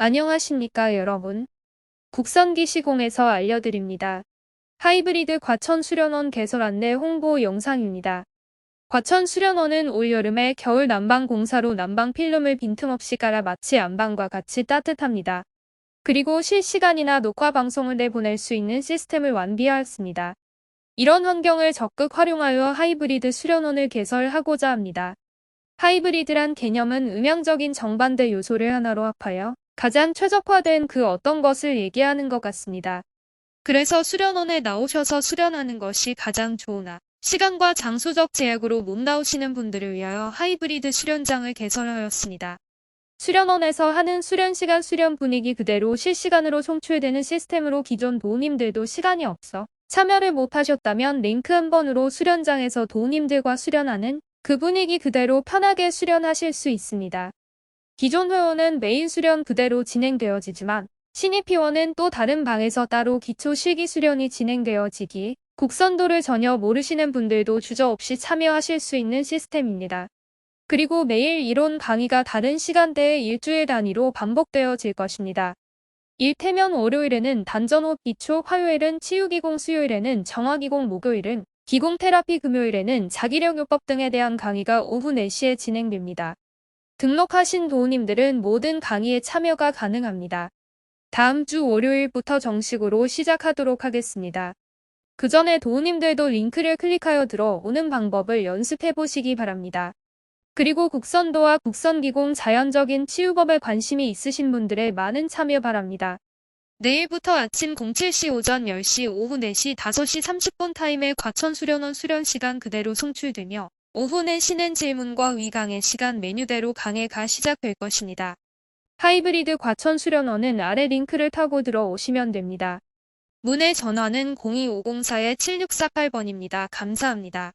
안녕하십니까 여러분. 국선기 시공에서 알려드립니다. 하이브리드 과천 수련원 개설 안내 홍보 영상입니다. 과천 수련원은 올여름에 겨울 난방 공사로 난방 필름을 빈틈없이 깔아 마치 안방과 같이 따뜻합니다. 그리고 실시간이나 녹화 방송을 내보낼 수 있는 시스템을 완비하였습니다. 이런 환경을 적극 활용하여 하이브리드 수련원을 개설하고자 합니다. 하이브리드란 개념은 음향적인 정반대 요소를 하나로 합하여 가장 최적화된 그 어떤 것을 얘기하는 것 같습니다. 그래서 수련원에 나오셔서 수련하는 것이 가장 좋으나 시간과 장소적 제약으로 못 나오시는 분들을 위하여 하이브리드 수련장을 개설하였습니다. 수련원에서 하는 수련 시간 수련 분위기 그대로 실시간으로 송출되는 시스템으로 기존 도우님들도 시간이 없어 참여를 못하셨다면 링크 한 번으로 수련장에서 도우님들과 수련하는 그 분위기 그대로 편하게 수련하실 수 있습니다. 기존 회원은 메인 수련 그대로 진행되어지지만 신입 회원은 또 다른 방에서 따로 기초 실기 수련이 진행되어지기 국선도를 전혀 모르시는 분들도 주저없이 참여하실 수 있는 시스템입니다. 그리고 매일 이론 강의가 다른 시간대에 일주일 단위로 반복되어질 것입니다. 일태면 월요일에는 단전호흡 기초, 화요일은 치유기공, 수요일에는 정화기공, 목요일은 기공 테라피, 금요일에는 자기력요법 등에 대한 강의가 오후 4시에 진행됩니다. 등록하신 도우님들은 모든 강의에 참여가 가능합니다. 다음 주 월요일부터 정식으로 시작하도록 하겠습니다. 그 전에 도우님들도 링크를 클릭하여 들어오는 방법을 연습해 보시기 바랍니다. 그리고 국선도와 국선기공 자연적인 치유법에 관심이 있으신 분들의 많은 참여 바랍니다. 내일부터 아침 07시 오전 10시 오후 4시 5시 30분 타임에 과천 수련원 수련 시간 그대로 송출되며 오후 4시는 질문과 위강의 시간 메뉴대로 강해가 시작될 것입니다. 하이브리드 과천 수련원은 아래 링크를 타고 들어오시면 됩니다. 문의 전화는 02504-7648번입니다. 감사합니다.